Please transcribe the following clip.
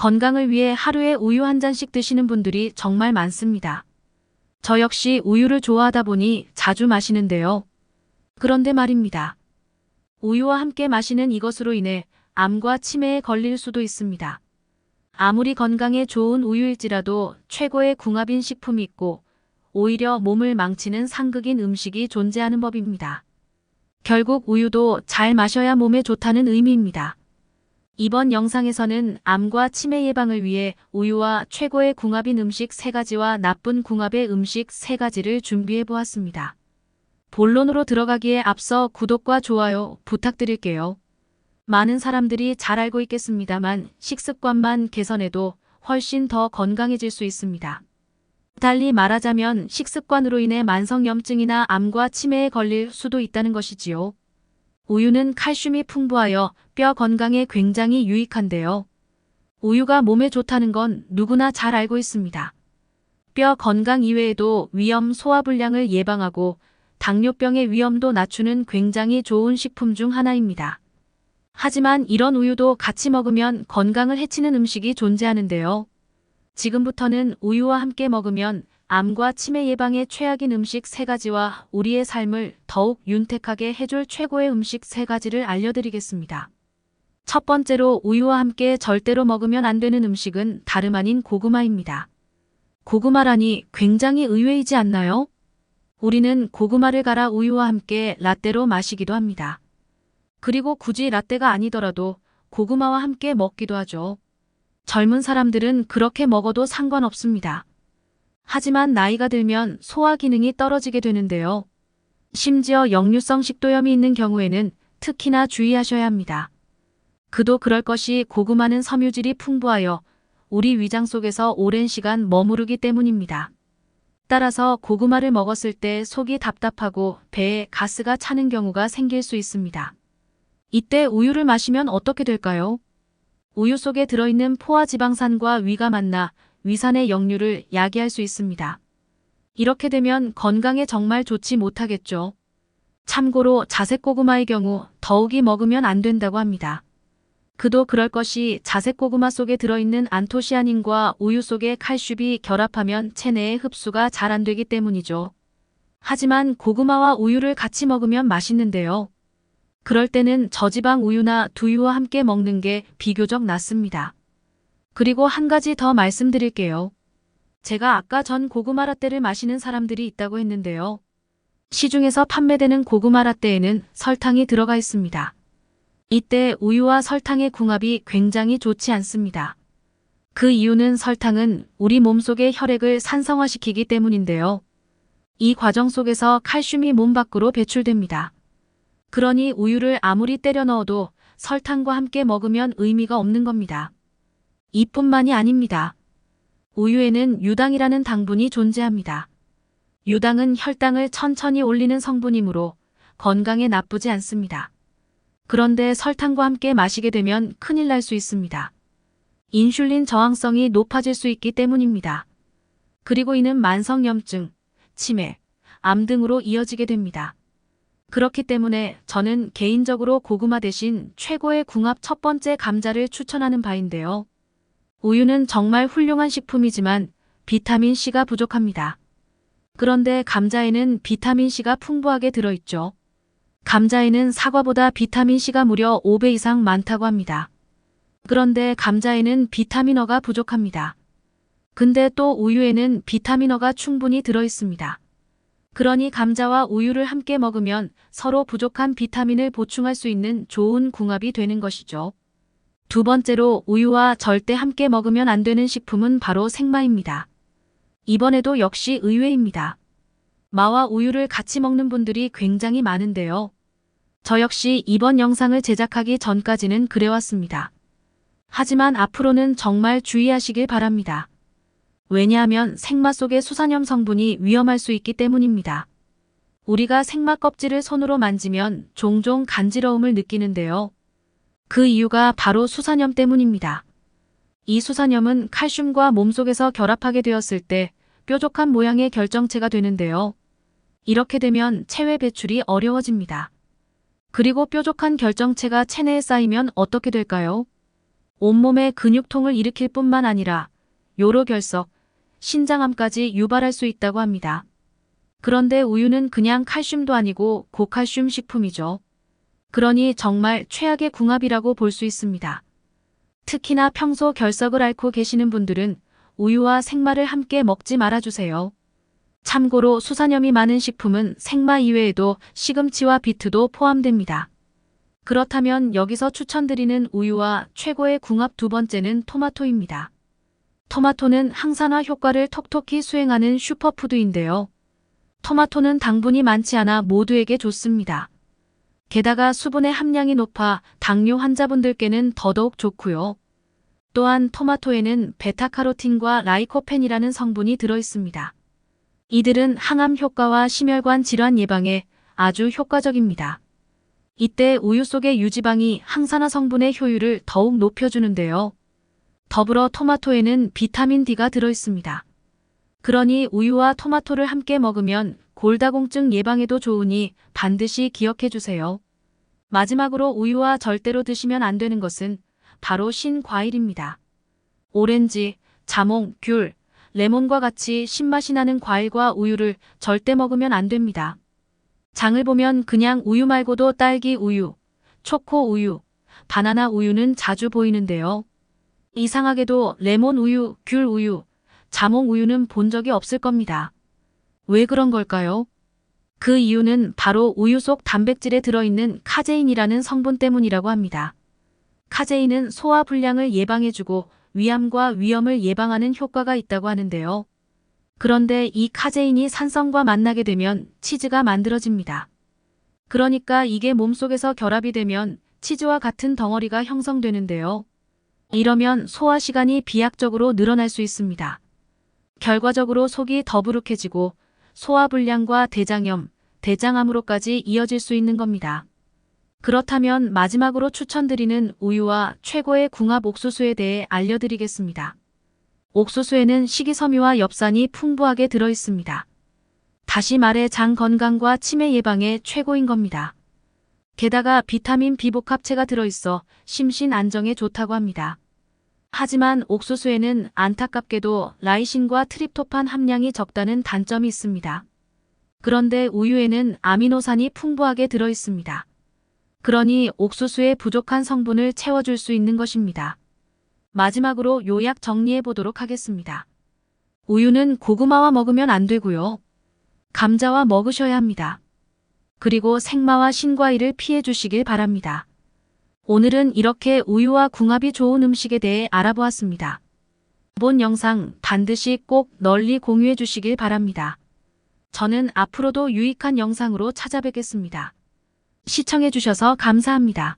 건강을 위해 하루에 우유 한 잔씩 드시는 분들이 정말 많습니다. 저 역시 우유를 좋아하다 보니 자주 마시는데요. 그런데 말입니다. 우유와 함께 마시는 이것으로 인해 암과 치매에 걸릴 수도 있습니다. 아무리 건강에 좋은 우유일지라도 최고의 궁합인 식품이 있고 오히려 몸을 망치는 상극인 음식이 존재하는 법입니다. 결국 우유도 잘 마셔야 몸에 좋다는 의미입니다. 이번 영상에서는 암과 치매 예방을 위해 우유와 최고의 궁합인 음식 3가지와 나쁜 궁합의 음식 3가지를 준비해 보았습니다. 본론으로 들어가기에 앞서 구독과 좋아요 부탁드릴게요. 많은 사람들이 잘 알고 있겠습니다만 식습관만 개선해도 훨씬 더 건강해질 수 있습니다. 달리 말하자면 식습관으로 인해 만성염증이나 암과 치매에 걸릴 수도 있다는 것이지요. 우유는 칼슘이 풍부하여 뼈 건강에 굉장히 유익한데요. 우유가 몸에 좋다는 건 누구나 잘 알고 있습니다. 뼈 건강 이외에도 위염 소화불량을 예방하고 당뇨병의 위험도 낮추는 굉장히 좋은 식품 중 하나입니다. 하지만 이런 우유도 같이 먹으면 건강을 해치는 음식이 존재하는데요. 지금부터는 우유와 함께 먹으면 암과 치매 예방에 최악인 음식 3가지와 우리의 삶을 더욱 윤택하게 해줄 최고의 음식 3가지를 알려드리겠습니다. 첫 번째로 우유와 함께 절대로 먹으면 안 되는 음식은 다름 아닌 고구마입니다. 고구마라니 굉장히 의외이지 않나요? 우리는 고구마를 갈아 우유와 함께 라떼로 마시기도 합니다. 그리고 굳이 라떼가 아니더라도 고구마와 함께 먹기도 하죠. 젊은 사람들은 그렇게 먹어도 상관없습니다. 하지만 나이가 들면 소화 기능이 떨어지게 되는데요. 심지어 역류성 식도염이 있는 경우에는 특히나 주의하셔야 합니다. 그도 그럴 것이 고구마는 섬유질이 풍부하여 우리 위장 속에서 오랜 시간 머무르기 때문입니다. 따라서 고구마를 먹었을 때 속이 답답하고 배에 가스가 차는 경우가 생길 수 있습니다. 이때 우유를 마시면 어떻게 될까요? 우유 속에 들어있는 포화지방산과 위가 만나 위산의 역류를 야기할 수 있습니다. 이렇게 되면 건강에 정말 좋지 못하겠죠. 참고로 자색고구마의 경우 더욱이 먹으면 안 된다고 합니다. 그도 그럴 것이 자색고구마 속에 들어있는 안토시아닌과 우유 속의 칼슘이 결합하면 체내에 흡수가 잘 안 되기 때문이죠. 하지만 고구마와 우유를 같이 먹으면 맛있는데요. 그럴 때는 저지방 우유나 두유와 함께 먹는 게 비교적 낫습니다. 그리고 한 가지 더 말씀드릴게요. 제가 아까 전 고구마 라떼를 마시는 사람들이 있다고 했는데요. 시중에서 판매되는 고구마 라떼에는 설탕이 들어가 있습니다. 이때 우유와 설탕의 궁합이 굉장히 좋지 않습니다. 그 이유는 설탕은 우리 몸속의 혈액을 산성화시키기 때문인데요. 이 과정 속에서 칼슘이 몸 밖으로 배출됩니다. 그러니 우유를 아무리 때려 넣어도 설탕과 함께 먹으면 의미가 없는 겁니다. 이뿐만이 아닙니다. 우유에는 유당이라는 당분이 존재합니다. 유당은 혈당을 천천히 올리는 성분이므로 건강에 나쁘지 않습니다. 그런데 설탕과 함께 마시게 되면 큰일 날 수 있습니다. 인슐린 저항성이 높아질 수 있기 때문입니다. 그리고 이는 만성염증, 치매, 암 등으로 이어지게 됩니다. 그렇기 때문에 저는 개인적으로 고구마 대신 최고의 궁합 첫 번째 감자를 추천하는 바인데요. 우유는 정말 훌륭한 식품이지만 비타민C가 부족합니다. 그런데 감자에는 비타민C가 풍부하게 들어있죠. 감자에는 사과보다 비타민C가 무려 5배 이상 많다고 합니다. 그런데 감자에는 비타민어가 부족합니다. 근데 또 우유에는 비타민어가 충분히 들어있습니다. 그러니 감자와 우유를 함께 먹으면 서로 부족한 비타민을 보충할 수 있는 좋은 궁합이 되는 것이죠. 두 번째로 우유와 절대 함께 먹으면 안 되는 식품은 바로 생마입니다. 이번에도 역시 의외입니다. 마와 우유를 같이 먹는 분들이 굉장히 많은데요. 저 역시 이번 영상을 제작하기 전까지는 그래왔습니다. 하지만 앞으로는 정말 주의하시길 바랍니다. 왜냐하면 생마 속의 수산염 성분이 위험할 수 있기 때문입니다. 우리가 생마 껍질을 손으로 만지면 종종 간지러움을 느끼는데요. 그 이유가 바로 수산염 때문입니다. 이 수산염은 칼슘과 몸속에서 결합하게 되었을 때 뾰족한 모양의 결정체가 되는데요. 이렇게 되면 체외 배출이 어려워집니다. 그리고 뾰족한 결정체가 체내에 쌓이면 어떻게 될까요? 온몸에 근육통을 일으킬 뿐만 아니라 요로결석, 신장암까지 유발할 수 있다고 합니다. 그런데 우유는 그냥 칼슘도 아니고 고칼슘 식품이죠. 그러니 정말 최악의 궁합이라고 볼 수 있습니다. 특히나 평소 결석을 앓고 계시는 분들은 우유와 생마를 함께 먹지 말아주세요. 참고로 수산염이 많은 식품은 생마 이외에도 시금치와 비트도 포함됩니다. 그렇다면 여기서 추천드리는 우유와 최고의 궁합 두 번째는 토마토입니다. 토마토는 항산화 효과를 톡톡히 수행하는 슈퍼푸드인데요. 토마토는 당분이 많지 않아 모두에게 좋습니다. 게다가 수분의 함량이 높아 당뇨 환자분들께는 더더욱 좋고요. 또한 토마토에는 베타카로틴과 라이코펜이라는 성분이 들어 있습니다. 이들은 항암 효과와 심혈관 질환 예방에 아주 효과적입니다. 이때 우유 속의 유지방이 항산화 성분의 효율을 더욱 높여주는데요. 더불어 토마토에는 비타민 D가 들어 있습니다. 그러니 우유와 토마토를 함께 먹으면 골다공증 예방에도 좋으니 반드시 기억해 주세요. 마지막으로 우유와 절대로 드시면 안 되는 것은 바로 신과일입니다. 오렌지, 자몽, 귤, 레몬과 같이 신맛이 나는 과일과 우유를 절대 먹으면 안 됩니다. 장을 보면 그냥 우유 말고도 딸기 우유, 초코 우유, 바나나 우유는 자주 보이는데요. 이상하게도 레몬 우유, 귤 우유, 자몽 우유는 본 적이 없을 겁니다. 왜 그런 걸까요? 그 이유는 바로 우유 속 단백질에 들어있는 카제인이라는 성분 때문이라고 합니다. 카제인은 소화 불량을 예방해주고 위암과 위염을 예방하는 효과가 있다고 하는데요. 그런데 이 카제인이 산성과 만나게 되면 치즈가 만들어집니다. 그러니까 이게 몸속에서 결합이 되면 치즈와 같은 덩어리가 형성되는데요. 이러면 소화 시간이 비약적으로 늘어날 수 있습니다. 결과적으로 속이 더부룩해지고 소화불량과 대장염, 대장암으로까지 이어질 수 있는 겁니다. 그렇다면 마지막으로 추천드리는 우유와 최고의 궁합 옥수수에 대해 알려드리겠습니다. 옥수수에는 식이섬유와 엽산이 풍부하게 들어 있습니다. 다시 말해 장 건강과 치매 예방에 최고인 겁니다. 게다가 비타민 비복합체가 들어있어 심신 안정에 좋다고 합니다. 하지만 옥수수에는 안타깝게도 라이신과 트립토판 함량이 적다는 단점이 있습니다. 그런데 우유에는 아미노산이 풍부하게 들어 있습니다. 그러니 옥수수의 부족한 성분을 채워줄 수 있는 것입니다. 마지막으로 요약 정리해 보도록 하겠습니다. 우유는 고구마와 먹으면 안 되고요. 감자와 먹으셔야 합니다. 그리고 생마와 신과일을 피해 주시길 바랍니다. 오늘은 이렇게 우유와 궁합이 좋은 음식에 대해 알아보았습니다. 본 영상 반드시 꼭 널리 공유해 주시길 바랍니다. 저는 앞으로도 유익한 영상으로 찾아뵙겠습니다. 시청해 주셔서 감사합니다.